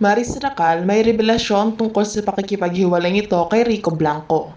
Maris Racal may revelasyon tungkol sa pakikipaghiwalay nito kay Rico Blanco.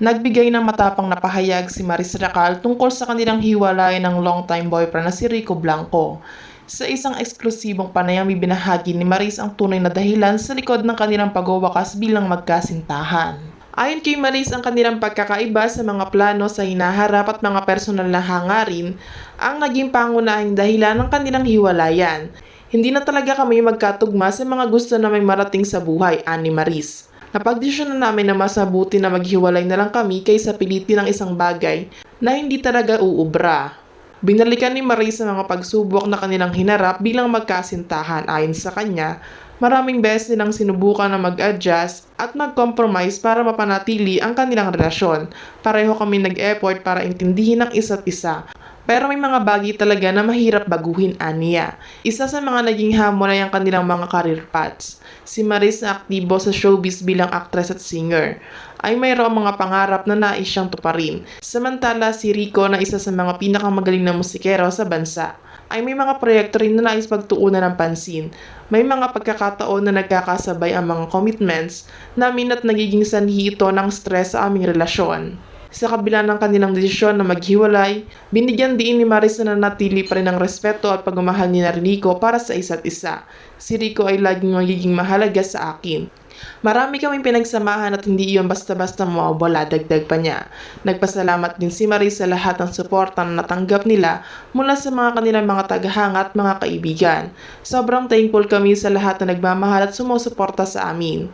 Nagbigay ng matapang na pahayag si Maris Racal tungkol sa kanilang hiwalay ng longtime boyfriend na si Rico Blanco. Sa isang eksklusibong panayam ibinahagi ni Maris ang tunay na dahilan sa likod ng kanilang pagwawakas bilang magkasintahan. Ayon kay Maris, ang kanilang pagkakaiba sa mga plano sa hinaharap at mga personal na hangarin ang naging pangunahing dahilan ng kanilang hiwalayan. Hindi na talaga kami magkatugma sa mga gusto na may marating sa buhay, ani Maris. Napagdesisyon na namin na mas mabuti na maghiwalay na lang kami kaysa pilitin ang isang bagay na hindi talaga uubra. Binalikan ni Maris sa mga pagsubok na kanilang hinarap bilang magkasintahan ayon sa kanya, maraming beses nilang sinubukan na mag-adjust at mag-compromise para mapanatili ang kanilang relasyon. Pareho kami nag-effort para intindihin ang isa't isa. Pero may mga bagay talaga na mahirap baguhin aniya. Isa sa mga naging hamon ay ang kanilang mga career paths. Si Maris na aktibo sa showbiz bilang actress at singer ay mayroong mga pangarap na nais siyang tuparin. Samantala si Rico na isa sa mga pinakamagaling na musikero sa bansa ay may mga proyekto rin na nais pagtuunan ng pansin. May mga pagkakataon na nagkakasabay ang mga commitments namin at nagiging sanhi ito ng stress sa aming relasyon. Sa kabila ng kanilang desisyon na maghiwalay, binigyan din ni Maris na nanatili pa rin ng respeto at pagmamahal ni Rico para sa isa't isa. Si Rico ay laging magiging mahalaga sa akin. Marami kaming pinagsamahan at hindi iyon basta-basta mawawala, dagdag pa niya. Nagpasalamat din si Maris sa lahat ng suporta na natanggap nila mula sa mga kanilang mga tagahanga at mga kaibigan. Sobrang thankful kami sa lahat na nagmamahal at sumusuporta sa amin.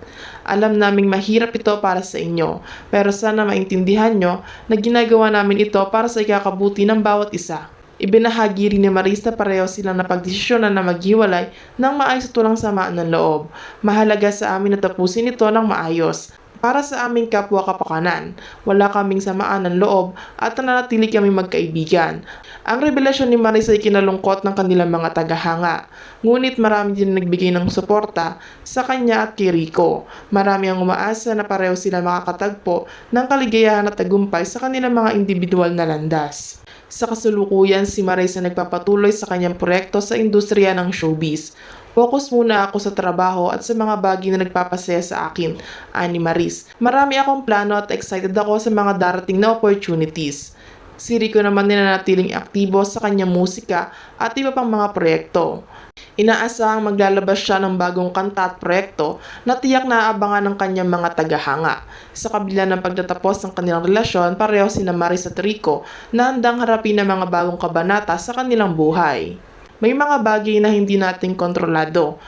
Alam naming mahirap ito para sa inyo, pero sana maintindihan nyo na ginagawa namin ito para sa ikakabuti ng bawat isa. Ibinahagi rin ni Marista pareho silang napagdesisyonan na maghiwalay ng maayos at walang samaan ng loob. Mahalaga sa amin na tapusin ito ng maayos. Para sa aming kapwa kapakanan, wala kaming samaan ng loob at nananatili kami magkaibigan. Ang revelasyon ni Marisa ay kinalungkot ng kanilang mga tagahanga. Ngunit marami din nagbigay ng suporta sa kanya at kay Rico. Marami ang umaasa na pareho sila makakatagpo ng kaligayahan at tagumpay sa kanilang mga individual na landas. Sa kasulukuyan, si Marisa nagpapatuloy sa kanyang proyekto sa industriya ng showbiz. Focus muna ako sa trabaho at sa mga bagay na nagpapasaya sa akin, ani Maris. Marami akong plano at excited ako sa mga darating na opportunities. Si Rico naman ninanatiling aktibo sa kanyang musika at iba pang mga proyekto. Inaasahang maglalabas siya ng bagong kanta at proyekto na tiyak na aabangan ng kanyang mga tagahanga. Sa kabila ng pagtatapos ng kanilang relasyon, pareho sina Maris at Rico na handang harapin ang mga bagong kabanata sa kanilang buhay. May mga bagay na hindi natin kontrolado,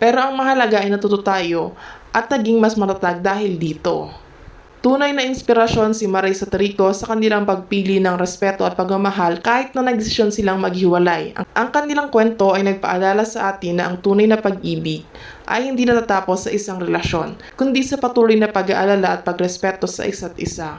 pero ang mahalaga ay natuto tayo at naging mas matatag dahil dito. Tunay na inspirasyon si Marisa Rico sa kanilang pagpili ng respeto at pagmamahal kahit na nagdesisyon silang maghiwalay. Ang, ang kanilang kwento ay nagpaalala sa atin na ang tunay na pag-ibig ay hindi natatapos sa isang relasyon, kundi sa patuloy na pag-aalala at pagrespeto sa isa't isa.